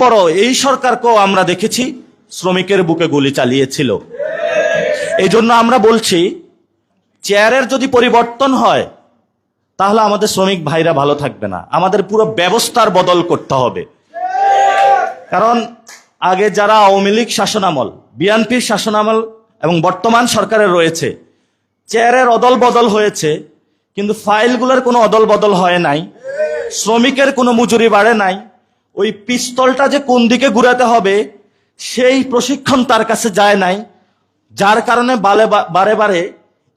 পরও এই সরকারকেও আমরা দেখেছি শ্রমিকের বুকে গুলি চালিয়েছিল। এই জন্য আমরা বলছি, চেয়ারের যদি পরিবর্তন হয়, তাহলে আমাদের শ্রমিক ভাইরা ভালো থাকবে না। আমাদের পুরো ব্যবস্থার বদল করতে হবে। কারণ আগে যারা আওয়ামী লীগ শাসনামল বিএনপির শাসনামল এবং বর্তমান সরকারের রয়েছে, চেয়ারের অদল বদল হয়েছে, কিন্তু ফাইলগুলোর কোনো অদল বদল হয় নাই, শ্রমিকের কোনো মজুরি বাড়ে নাই ওই পিস্তলটা যে কোন দিকে ঘুরাতে হবে, সেই প্রশিক্ষণ তার কাছে যায় নাই। যার কারণে বারে বারে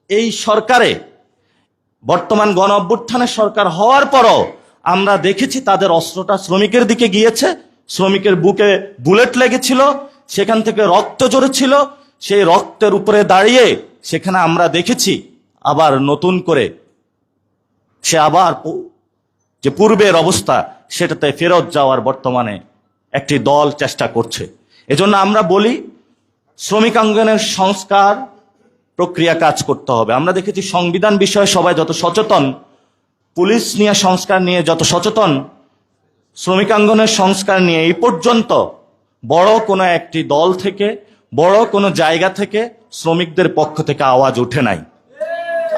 এই সরকারে, বর্তমান গণ অভ্যুত্থানের সরকার হওয়ার পরও আমরা দেখেছি তাদের অস্ত্রটা শ্রমিকের দিকে গিয়েছে। শ্রমিকের বুকে বুলেট লেগেছিল, সেখান থেকে রক্ত জড়েছিল সেই রক্তের উপরে দাঁড়িয়ে সেখানে আমরা দেখেছি আবার নতুন করে সে আবার যে পূর্বের অবস্থা সেটাতে ফেরত যাওয়ার বর্তমানে একটি দল চেষ্টা করছে। এজন্য আমরা বলি, শ্রমিক আঙ্গনের সংস্কার প্রক্রিয়া কাজ করতে হবে। আমরা দেখেছি সংবিধান বিষয়ে সবাই যত সচেতন, পুলিশ নিয়ে সংস্কার নিয়ে যত সচেতন শ্রমিকাঙ্গনের সংস্কার নিয়ে এই পর্যন্ত বড় কোনো একটি দল থেকে, বড় কোনো জায়গা থেকে শ্রমিকদের পক্ষ থেকে আওয়াজ উঠে নাই।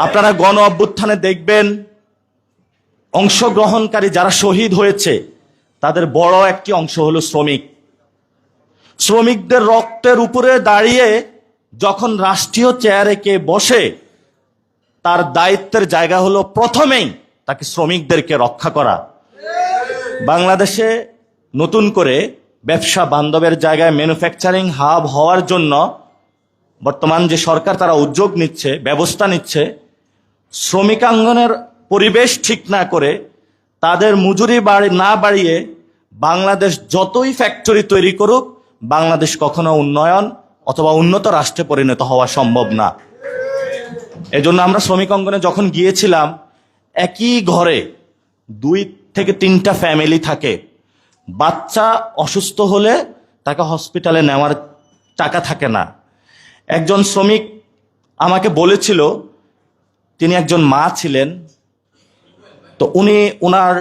আপনারা গণ অভ্যুত্থানে দেখবেন অংশগ্রহণকারী যারা শহীদ হয়েছে, তাদের বড় একটি অংশ হলো শ্রমিক। শ্রমিকদের রক্তের উপরে দাঁড়িয়ে যখন রাষ্ট্রীয় চেয়ারে কে বসে, তার দায়িত্বের জায়গা হলো প্রথমেই তাকে শ্রমিকদেরকে রক্ষা করা। বাংলাদেশে নতুন করে ব্যবসা বান্ধবের জায়গায় ম্যানুফ্যাকচারিং হাব হওয়ার জন্য বর্তমান যে সরকার তারা উদ্যোগ নিচ্ছে, ব্যবস্থা নিচ্ছে, শ্রমিকাঙ্গনের পরিবেশ ঠিক না করে তাদের মজুরি বাড়ি না বাড়িয়ে বাংলাদেশ যতই ফ্যাক্টরি তৈরি করুক, বাংলাদেশ কখনো উন্নয়ন অথবা উন্নত রাষ্ট্রে পরিণত হওয়া সম্ভব না। এজন্য আমরা শ্রমিক অঙ্গনে যখন গিয়েছিলাম, একই ঘরে দুই থেকে তিনটা ফ্যামিলি থাকে। বাচ্চা অসুস্থ হলে তাকে হসপিটালে নেওয়ার টাকা থাকে না। একজন শ্রমিক আমাকে বলেছিল, তিনি একজন মা ছিলেন তো উনি ওনার